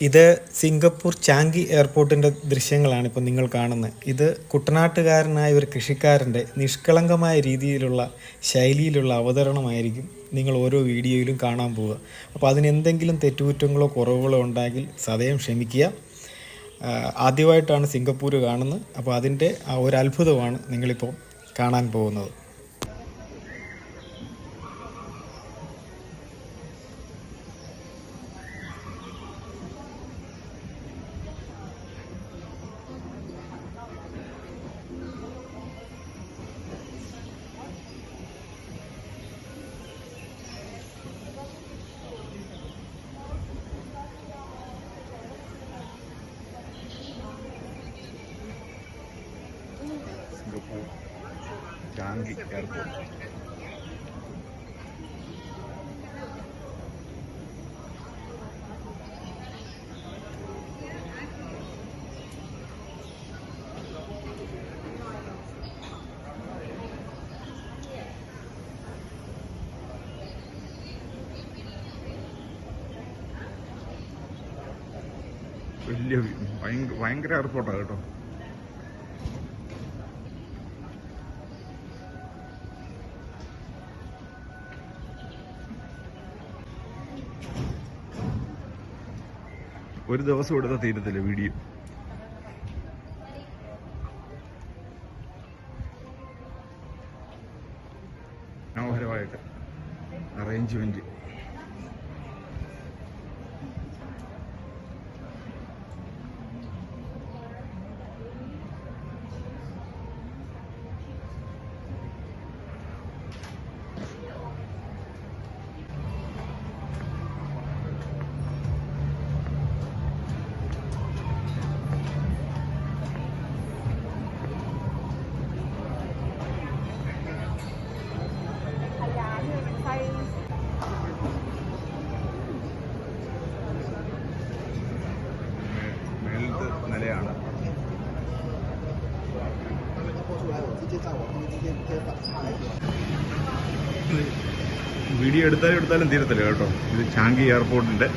ഇത് Singapore Changi എയർപോർട്ടിന്റെ ദൃശ്യങ്ങളാണ് ഇപ്പോൾ നിങ്ങൾ കാണുന്നത്. ഇത് കുട്ടനാട്ടുകാരനായ ഒരു കൃഷിക്കാരന്റെ നിഷ്കളങ്കമായ രീതിയിലുള്ള ശൈലിയിലുള്ള അവതരണമായിരിക്കും നിങ്ങൾ ഓരോ വീഡിയോയിലും കാണാൻ പോവുക. അപ്പോൾ അതിനെന്തെങ്കിലും തെറ്റുകുറ്റങ്ങളോ കുറവുകളോ ഉണ്ടെങ്കിൽ സദയം ക്ഷമിക്കുക. ആദ്യമായിട്ടാണ് സിംഗപ്പൂർ കാണുന്നത്. അപ്പോൾ അതിന്റെ ആ ഒരു അത്ഭുതമാണ് നിങ്ങളിപ്പോൾ കാണാൻ പോകുന്നത്. Singapore Changi airport. വലിയ ഭയങ്കര എയർപോർട്ടാണ് കേട്ടോ. ഒരു ദിവസം എടുത്ത തീരത്തില്ല വീഡിയോ. മനോഹരമായിട്ട് അറേഞ്ച്മെന്റ് വീഡിയോ എടുത്താലും എടുത്താലും തീരത്തില്ല കേട്ടോ. ഇത് ചാങ്കി എയർപോർട്ടിന്റെ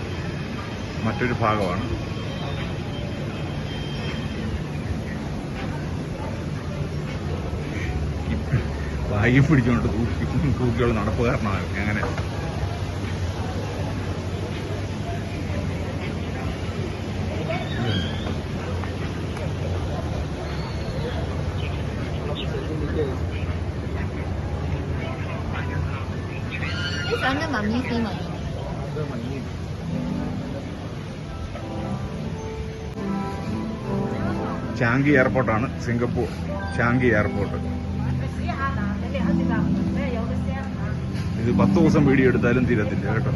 മറ്റൊരു ഭാഗമാണ്. ഭാഗ്യം പിടിച്ചുകൊണ്ട് തൂക്കി തൂക്കിയുള്ള നടപ്പ് ചാങ്കി എയർപോർട്ടാണ് സിംഗപ്പൂർ. Changi airport. ഇത് പത്ത് ദിവസം വീഡിയോ എടുത്താലും തീരത്തില്ല കേട്ടോ.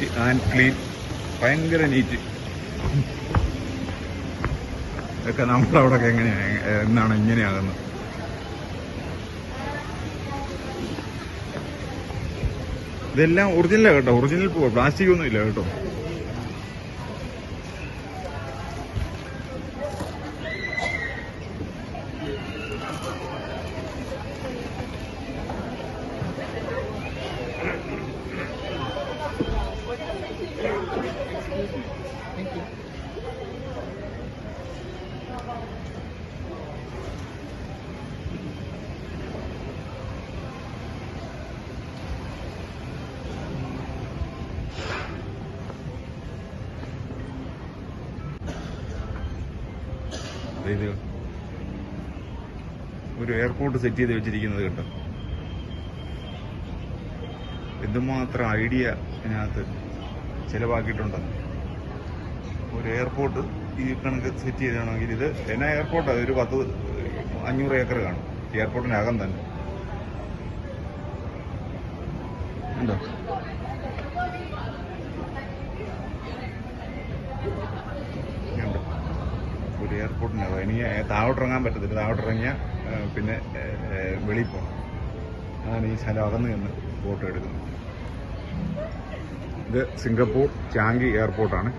നീറ്റ് ആൻഡ് ക്ലീൻ ഭയങ്കര നീറ്റ് ഒക്കെ നമ്മളവിടെ എങ്ങനെയാണ് എന്നാണ് ഇങ്ങനെയാകുന്നത്. ഇതെല്ലാം ഒറിജിനലാണ് കേട്ടോ. ഒറിജിനൽ പ്ലാസ്റ്റിക് ഒന്നും ഇല്ല കേട്ടോ. ഇത് ഒരു എയർപോർട്ട് സെറ്റ് ചെയ്ത് വെച്ചിരിക്കുന്നത് കേട്ടോ എന്തുമാത്രം ഐഡിയ ഇതിനകത്ത് ചിലവാക്കിയിട്ടുണ്ടെന്ന്. ഒരു എയർപോർട്ട് ഈ കണക്ക് സെറ്റ് ചെയ്യണമെങ്കിൽ ഇത് എന്നാ എയർപോർട്ടാണ് ഒരു പത്ത് അഞ്ഞൂറ് ഏക്കർ കാണും. എയർപോർട്ടിനകം തന്നെ. ഉണ്ടോ? എയർപോർട്ടിന്റെ എനിക്ക് താഴോട്ടിറങ്ങാൻ പറ്റത്തില്ല. താഴോട്ടിറങ്ങിയാൽ പിന്നെ വെളിയിൽ പോകണം അതാണ് ഈ സ്ഥലം അകന്ന് നിന്ന് ഫോട്ടോ എടുക്കുന്നത്. ഇത് സിംഗപ്പൂർ ചാങ്കി എയർപോർട്ടാണ്.